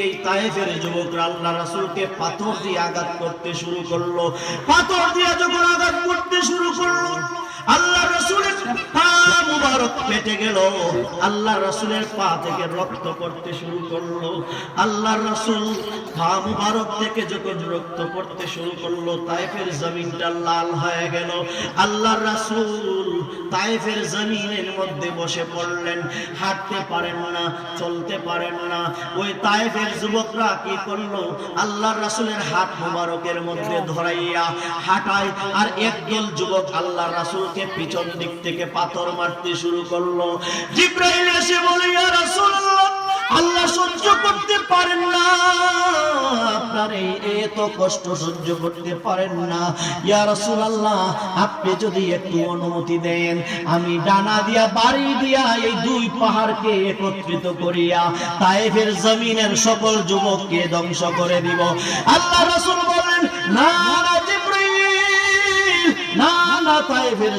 এই পাথর দিয়ে আঘাত করতে শুরু করল। পাথর দিয়ে যখন আঘাত করতে শুরু করল আল্লাহ রাসূলের পা মুবারক পেটে গেল। আল্লাহ রাসূলের পা থেকে রক্ত পড়তে শুরু করল। আল্লাহ রাসূল পা মুবারক থেকে যখন রক্ত পড়তে শুরু করল তায়েফের জমিনটা লাল হয়ে গেল। আল্লাহ রাসূল তাইফের জমিনের মধ্যে বসে পড়লেন। হাঁটতে পারেন না, চলতে পারেন না। ওই তাইফের যুবকরা কি করল? আল্লাহ রাসূলের হাত মুবারকের মধ্যে ধরাইয়া হাঁটায়। আর একদল যুবক আল্লাহ রাসূলকে পিছন দিক থেকে পাথর মারতে শুরু করল। জিব্রাইল এসে বলে আল্লাহ সহ্য করতে পারেন না। আমি ডানা দিয়া, বাড়ি দিয়া এই দুই পাহাড়কে একত্রিত করিয়া তায়েফের জমিনের সকল যুবককে ধ্বংস করে দিব। আল্লাহ রাসূল বলেন না না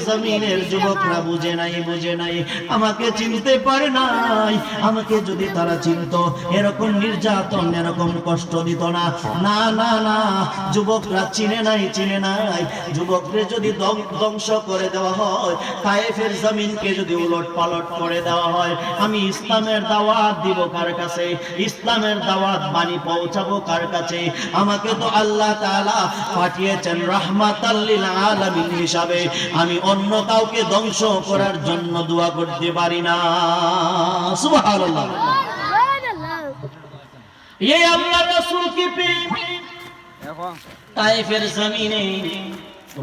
জমিনের যুবকরা বুঝে নাই বুঝে নাই, আমাকে চিনতে পারে নাই। আমাকে যদি তারা চিনতো, এরকম নির্যাতন, এরকম কষ্ট দিত না। না না না, যুবকরা চিনে নাই চিনে নাই। যদি ধ্বংস করে দেওয়া হয় তায়েফের জমিনকে যদি উলট পালট করে দেওয়া হয়, আমি ইসলামের দাওয়াত দিব কার কাছে? ইসলামের দাওয়াত বাণী পৌঁছাবো কার কাছে? আমাকে তো আল্লাহ তাআলা পাঠিয়েছেন রাহমাতাল্লিল আলামিন। হিসাবে, আমি অন্য কাউকে ধ্বংস করার জন্য দোয়া করতে পারি না।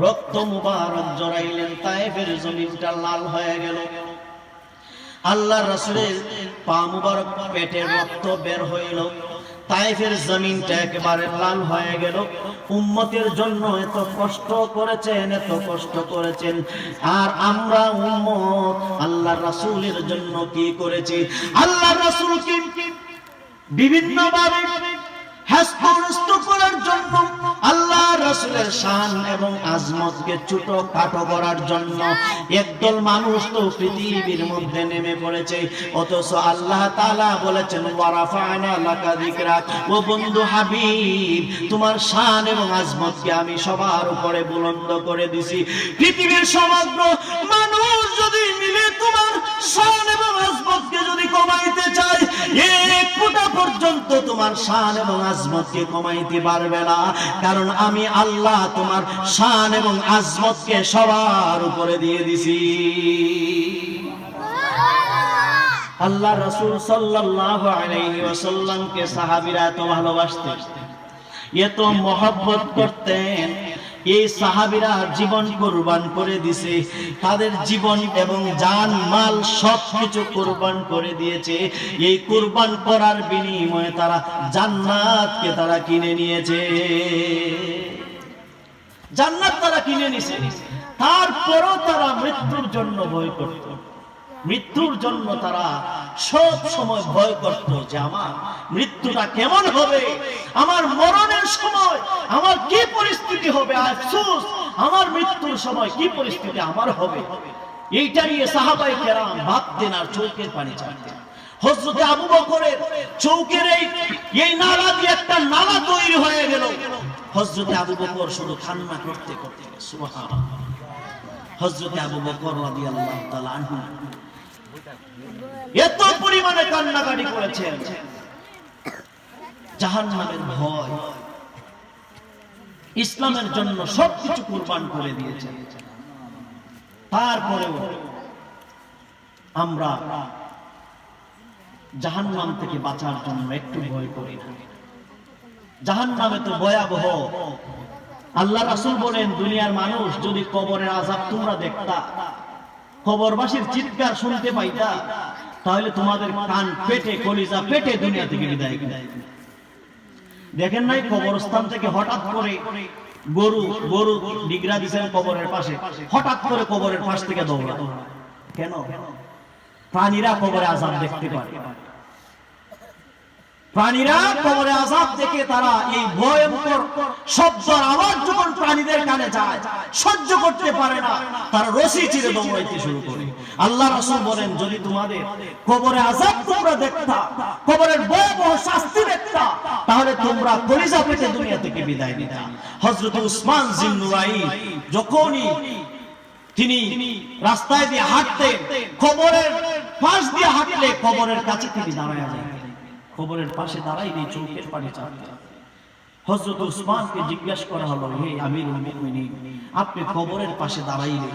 রক্ত মুবারক জড়াইলেন তাইফের জমিনটা লাল হয়ে গেল। আল্লাহ রসুলের পা মুবারক পেটের রক্ত বের হইল। তায়েফের জমিনটা একেবারে লাল হয়ে গেল। উম্মতের জন্য এত কষ্ট করেছেন, এত কষ্ট করেছেন। আর আমরা উম্মত আল্লাহ রাসূলের জন্য কি করেছি? আল্লাহ রাসূল কি বিভিন্ন ভাবে করার জন্য রাসূলের শান এবং আজমতকে ছোট করার জন্য একদল মানুষ তো পৃথিবীর মধ্যে নেমে পড়েছে। অথচ আল্লাহ বলেছেন ও বন্ধু হাবিব, তোমার শান এবং আজমতকে আমি সবার উপরে বুলন্দ করে দিছি। পৃথিবীর সমগ্র মানুষ তোমার শান এবং আজমতকে কমাইতে পারবে না। কারণ আমি আল্লাহ তোমার শান এবং আজমতকে সবার উপরে দিয়ে দিছি। আল্লাহ রাসূল সাল্লাল্লাহু আলাইহি ওয়াসাল্লামকে সাহাবীরা এত ভালোবাসতেন, এত মহব্বত করতেন এই সাহাবীরা জীবন কুরবান করে দিছে। তাদের জীবন এবং জান, মাল সব কিছু কুরবান করে দিয়েছে। এই কুরবান করার বিনিময়ে তারা জান্নাতকে তারা কিনে নিয়েছে। জান্নাত তারা কিনে নিছে। তারপরও তারা মৃত্যুর জন্য ভয় করত। মৃত্যুর জন্য তারা সব সময় ভয় করত যে আমার মৃত্যুটা কেমন হবে? আমার মরণের সময় আমার কি পরিস্থিতি হবে? আফসোস, আমার মৃত্যুর সময় কি পরিস্থিতি আমার হবে? এইটা নিয়ে সাহাবাই কেরাম ভাবতেন আর চৌকের পানি ছাড়তেন হজরতে আবু বকরের চৌকের এই নালা দিয়ে একটা নালা তৈরি হয়ে গেল। হজরতে আবু বকর শুধু কান্না করতে করতে হজরতে আবু বকর এত পরিমাণে কান্নাকাটি করেছেন। জাহান্নামের ভয়। ইসলামের জন্য সবকিছু কুরবান করে দিয়েছেন তারপরেও আমরা জাহান্নাম থেকে বাঁচার জন্য একটু ভয় করি না। জাহান্নামে তো ভয়াবহ। আল্লাহ রাসূল বলেন, দুনিয়ার মানুষ যদি কবরের আযাব তোমরা দেখতা, কবরবাসীর চিৎকার শুনতে পাইতা তাহলে তোমাদের কান পেটে, কলিজা পেটে দুনিয়া থেকে বিদায় দেখেন নাই কবরস্থান থেকে হঠাৎ করে গরু গরু ডিগরা দিছেন কবরের পাশে। হঠাৎ করে কবরের পাশ থেকে দৌড়া কেন? প্রাণীরা কবরে আজাদ দেখতে পারে প্রাণীরা কবরে আজাব দেখে তারা এই ভয়ঙ্কর শব্দ আওয়াজ যখন প্রাণীদের কানে যায়, সহ্য করতে পারে না, তারা রশি চিরে দৌড়াইতে শুরু করে। আল্লাহ রাসূল বলেন, যদি তোমাদের কবরে আজাব তোমরা দেখতা কবরের ভয়াবহ শাস্তি দেখতা, তাহলে তোমরা কলিজা পেটে দুনিয়া থেকে বিদায় নিতা। হযরত উসমান জিন্নুরাই যখনই তিনি রাস্তায় দিয়ে হাঁটতেন কবরের পাশ দিয়ে হাঁটলে কবরের কাছে তিনি দাঁড়ায় যান। কবরের পাশে দাঁড়াইলে চৌকের পানি চাপতে হযরত উসমানকে জিজ্ঞাসা করা হলো, হে মুমিনিন, আপনি কবরের পাশে দাঁড়াইলে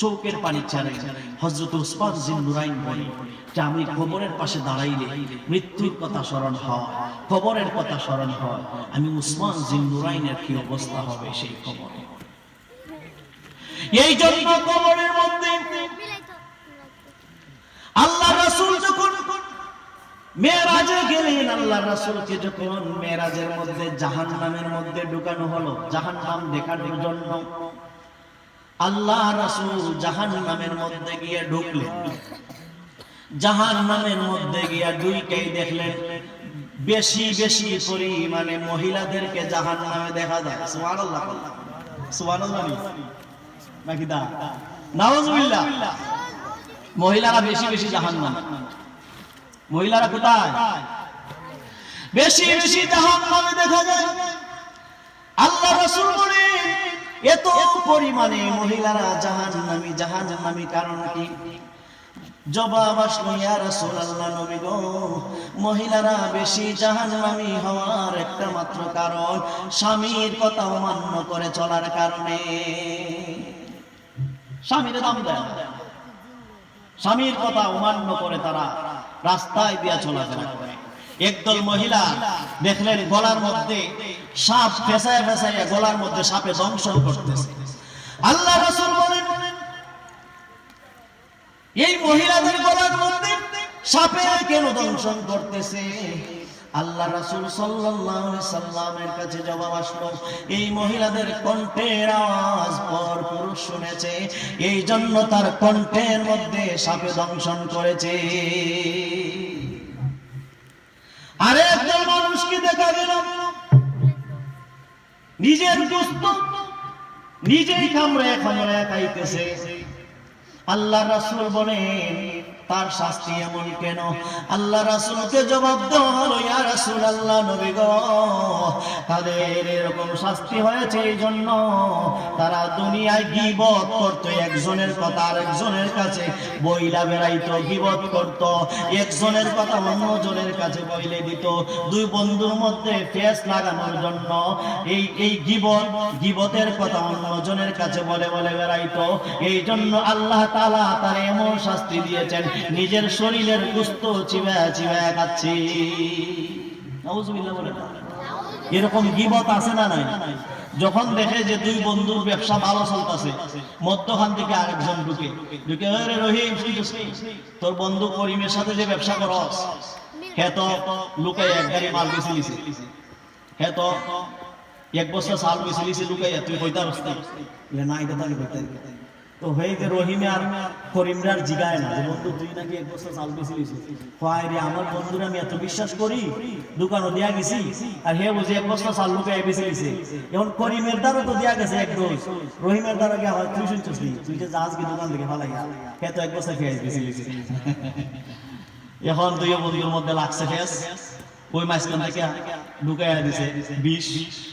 চৌকের পানি ছাড়েন। হযরত উসমান জিন্নুরাইন বলে যে আমি কবরের পাশে দাঁড়াইলে মৃত্যুর কথা স্মরণ হয়, কবরের কথা স্মরণ হয়। আমি উসমান জিন্নুরাইনের কি অবস্থা হবে সেই কবরে? এই জন্য কবরের মধ্যে আল্লাহ রাসূল যখন মেরাজে গেলেন আল্লাহ রাসূলকে যখন মেরাজের মধ্যে জাহান্নামের মধ্যে ঢুকানো হলো, জাহান্নাম দেখানোর জন্য আল্লাহ রাসূল জাহান্নামের মধ্যে গিয়ে ঢুকলেন। জাহান্নামের মধ্যে গিয়া দুইকেই দেখলেন, বেশি বেশি পরিমাণে মহিলাদেরকে জাহান্নামে দেখা যায়। সুবহানাল্লাহ সুবহানাল্লাহ নাকি দা? নাউজুবিল্লাহ। মহিলারা বেশি বেশি জাহান্নাম। মহিলারা কোথায়? বেশি বেশি জাহান্নামে দেখা যায়। আল্লাহ রাসূল বলেন এত পরিমাণে মহিলারা জাহান্নামী জাহান্নামী কারণ কি? জবাব আসলো, ইয়া রাসূলুল্লাহ, নবী গো, মহিলারা বেশি জাহান্নামী হওয়ার একটা মাত্র কারণ স্বামীর কথা অমান্য করে চলার কারণে। স্বামীর দাম দেয় স্বামীর কথা অমান্য করে তারা রাস্তায় দিয়া চলাফেরা করে। একদল মহিলা দেখলেন গলার মধ্যে সাপ ফেসায় ফেসায় গলার মধ্যে সাপে দংশন করতেছে। আল্লাহ রাসূল বলেন, এই মহিলাদের গলার মধ্যে সাপে কেন দংশন করতেছে? আল্লাহ রাসূল সাল্লাল্লাহু আলাইহি সাল্লামের কাছে জবাব আসলো, এই মহিলাদের কণ্ঠের আওয়াজ পর পুরুষ শুনেছে, এই জন্য তার কণ্ঠের মধ্যে সাপে দংশন করেছে। আরে একজন মানুষকে দেখা গেল। নিজের দোস্ত নিজেই কামড়ে কামড়ে খাইতেছে। আল্লাহ রাসুল বলেন তার শাস্তি এমন কেন? আল্লাহ রাসূলকে জবাব দেওয়া ইয়া রাসূলুল্লাহ, নবী গো, তাদের এরকম শাস্তি হয়েছে এই জন্য তারা দুনিয়ায় গীবত করত, একজনের কথা আরেকজনের কাছে বইলা বেড়াইতো, গীবত করত, একজনের কথা অন্যজনের কাছে বইলে দিত। দুই বন্ধুর মধ্যে ফেস লাগানোর জন্য এই এই গীবত, গিবতের কথা অন্যজনের কাছে বলে বলে বেড়াইতো। এই জন্য আল্লাহ তালা তার এমন শাস্তি দিয়েছেন নিজের শরীরের গুস্ত চিবা চিবা খাচ্ছি। এরকম গিবত আছে না নাই? যখন দেখে যে দুই বন্ধুর ব্যবসা ভালো চলতেছে, মধ্যখান থেকে আরেকজন ঢুকে। ঢুকে তোর বন্ধু করিমের সাথে যে ব্যবসা করস, হে তো লুকাই এক গাড়ি মাল হে তো এক বছর সাল বেশি লিছে লুকাই তুই কইতা না, এটা তাকে কইতে তো হয়ে যে রহিমে আর করিমরার জিগায় না যে বন্ধু তুই নাকি এক বছর চাল বেশি লিছিস হয় রে আমার বন্ধুরা আমি এত বিশ্বাস করি দোকানও দিয়া গেছি আর হে বুঝি এক বছর চাল বেশি এখন করিমের দ্বারও তো দিয়া গেছে এক ডোজ। রহিমের দ্বারা গিয়া হয় তুই শুনছিস তুই যে যাস কি দোকান থেকে হে তো এক বছর খেয়ে এখন দুই বন্ধুর মধ্যে লাগছে ফেস ওই মাঝখান থেকে ঢুকাইয়া দিছে বিষ।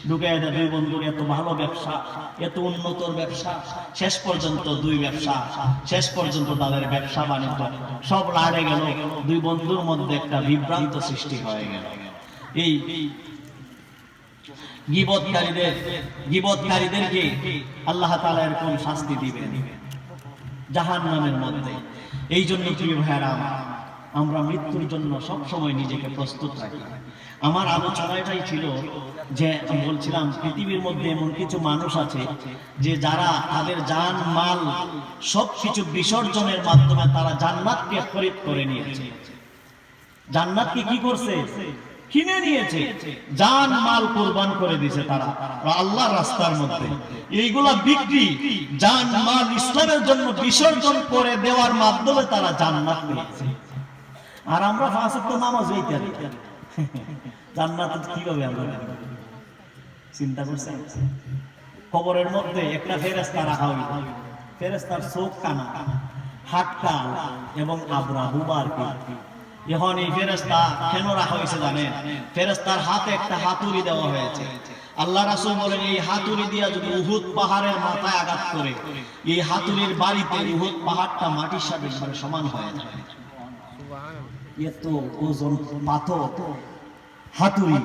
ঢুকাইয়া দেয় দুই বন্ধুর এত ভালো ব্যবসা এত উন্নতর ব্যবসা শেষ পর্যন্ত দুই ব্যবসা শেষ পর্যন্ত তাদের ব্যবসা বাণিজ্য। সব লাড়ে গেল দুই বন্ধুর মধ্যে একটা বিভ্রান্ত সৃষ্টি হয়ে গেল। এই গিবতকারীদের গিবতকারীদেরকে আল্লাহ তাআলা এরকম শাস্তি দিবেন। জাহান্নামের মধ্যে। এই জন্য প্রিয় ভাইরা আমার, আমরা মৃত্যুর জন্য সব সময় নিজেকে প্রস্তুত রাখি। আমার আলোচনাটাই ছিল যে বলছিলাম, পৃথিবীর মধ্যে এমন কিছু মানুষ আছে যে যারা তাদের জান, মাল সব কিছু বিসর্জনের মাধ্যমে তারা জান্নাতকে খরিদ করে নিয়েছে। জান্নাতকে কি করছে? কিনে নিয়েছে। জান, মাল কোরবান করে দিয়েছে তারা। আল্লাহর রাস্তার মধ্যে। এইগুলা বিক্রি, জান, মাল ইসলামের জন্য বিসর্জন করে দেওয়ার মাধ্যমে তারা জান্নাত পেয়েছে। আর আমরা ফাঁসের তো নামাজ এইটা জান্নাত কীভাবে আমরা চিন্তা করছেন? কবরের মধ্যে একটা ফেরেস্তা রাখা হইল। ফেরেস্তার চোখ কানা, হাত কান এবং আবরা হুবার এখন এই ফেরেস্তা কেন রাখা হয়েছে জানেন? ফেরেস্তার হাতে একটা হাতুড়ি দেওয়া হয়েছে। আল্লাহ রাসূল বলেন, এই হাতুড়ি দিয়া যদি উহুদ পাহাড়ের মাথায় আঘাত করে, এই হাতুড়ির বাড়িতে উহুদ পাহাড়টা মাটির সাথে সমান হয়ে যাবে। এত ওজন পাথর হাতুড়ি।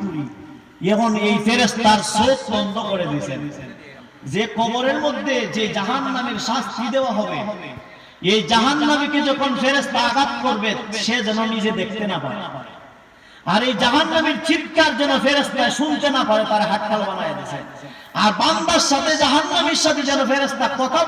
এখন এই ফেরেস্তার চোখ বন্ধ করে দিয়েছেন। যে কবরের মধ্যে যে জাহান নামের শাস্তি দেওয়া হবে এই জাহান নামীকে যখন ফেরেস্তা আঘাত করবে সে যেন নিজে দেখতে না পারে। আর এই জাহান নামীর চিৎকার যেন ফেরেস্তা শুনতে না পারে তার হাটকাল বানায় দিয়েছে। আর বান্দার সাথে জাহান নামীর সাথে যেন ফেরেস্তা কথা